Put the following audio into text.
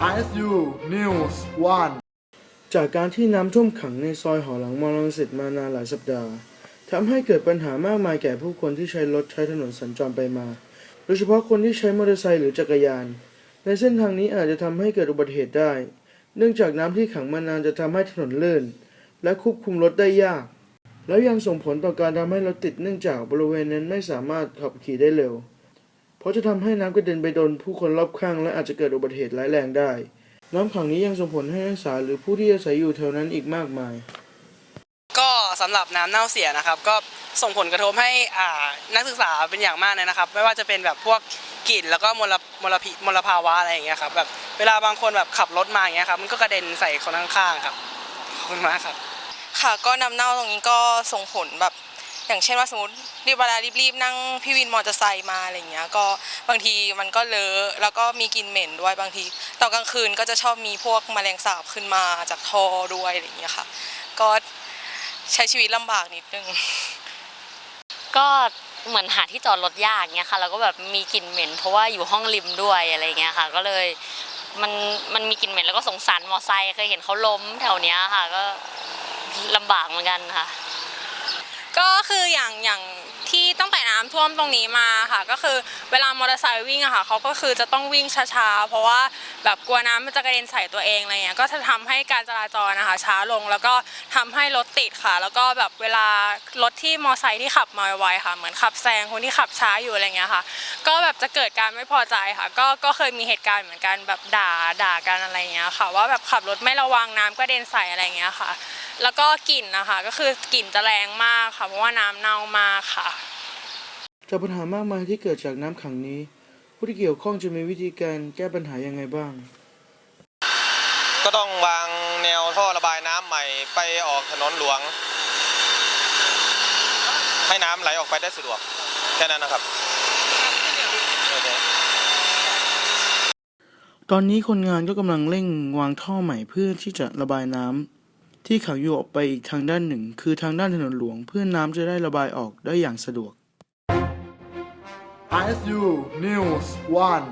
ISU News 1 จากการที่น้ำท่วมขังในซอยหอหลังมอลังสิตมานานหลายสัปดาห์ทำให้เกิดปัญหามากมายแก่ผู้คนที่ใช้รถใช้ถนนสัญจรไปมา โดยเฉพาะคนที่ใช้มอเตอร์ไซค์หรือจักรยาน ในเส้นทางนี้อาจจะทำให้เกิดอุบัติเหตุได้ เนื่องจากน้ำที่ขังมานานจะทำให้ถนนลื่น และควบคุมรถได้ยาก แล้วยังส่งผลต่อการทำให้รถติดเนื่องจากบริเวณนั้นไม่สามารถขับขี่ได้เร็ว เพราะจะทำให้น้ำกระเด็นไปโดนผู้คนรอบข้างและอาจจะเกิดอุบัติเหตุร้ายแรงได้ น้ำขังนี้ยังส่งผลให้นักศึกษาหรือผู้ที่อาศัยอยู่แถวนั้นอีกมากมาย ก็สำหรับน้ำเน่าเสียนะครับ ก็ส่งผลกระทบให้อ่านักศึกษาเป็นอย่างมากเลยนะครับ ไม่ว่าจะเป็นแบบพวกกลิ่นแล้วก็มลมลพิษมลภาวะอะไรอย่างเงี้ยครับแบบเวลาบางคนแบบขับรถมาอย่างเงี้ยครับมันก็กระเด็นใส่คนข้างๆครับขอบคุณมากครับ ค่ะก็น้ำเน่าตรงนี้ก็ส่งผลแบบ อย่างเช่นว่าสมมติรีบเวลารีบๆนั่งพี่วินมอเตอร์ไซค์มาอะไรเงี้ยก็บางทีมันก็เลอะแล้วก็มีกลิ่นเหม็นด้วยบางทีตอนกลางคืนก็จะชอบมีพวกแมลงสาบขึ้นมาจากท่อด้วยอะไรเงี้ยค่ะ ก็ใช้ชีวิตลำบากนิดนึง ก็เหมือนหาที่จอดรถยากเงี้ยค่ะแล้วก็แบบมีกลิ่นเหม็น เพราะว่าอยู่ห้องริมด้วยอะไรเงี้ยค่ะ ก็เลยมันมันมีกลิ่นเหม็นแล้วก็สงสารมอไซค์เคยเห็นเขาล้มแถวเนี้ยค่ะ ก็ลำบากเหมือนกันค่ะ ก็คืออย่างอย่างที่ตั้งแต่น้ำท่วมตรงนี้มาค่ะ ก็คือเวลามอเตอร์ไซค์วิ่งอะค่ะเขาก็คือจะต้องวิ่งช้าๆ เพราะว่าแบบกลัวน้ำมันจะกระเด็นใส่ตัวเองอะไรเงี้ยก็จะทำให้การจราจรนะคะช้าลงแล้วก็ทำให้รถติดค่ะ แล้วก็แบบเวลารถที่มอเตอร์ไซค์ที่ขับมาไวๆค่ะ เหมือนขับแซงคนที่ขับช้าอยู่อะไรเงี้ยค่ะ ก็แบบจะเกิดการไม่พอใจค่ะ ก็ก็เคยมีเหตุการณ์เหมือนกันแบบด่าด่ากันอะไรเงี้ยค่ะ ว่าแบบขับรถไม่ระวังน้ำกระเด็นใส่อะไรเงี้ยค่ะ แล้วก็กลิ่นนะคะก็คือกลิ่นจะแรงมากค่ะเพราะว่าน้ำเน่ามากค่ะ จากปัญหามากมายที่เกิดจากน้ำขังนี้ ผู้ที่เกี่ยวข้องจะมีวิธีการแก้ปัญหายังไงบ้าง ก็ต้องวางแนวท่อระบายน้ำใหม่ไปออกถนนหลวง ให้น้ำไหลออกไปได้สะดวกแค่นั้นนะครับ ตอนนี้คนงานก็กำลังเร่งวางท่อใหม่เพื่อที่จะระบายน้ำ ที่ขังอยู่ออกไปอีกทางด้านหนึ่ง คือทางด้านถนนหลวง เพื่อน้ำจะได้ระบายออกได้อย่างสะดวก ISU News 1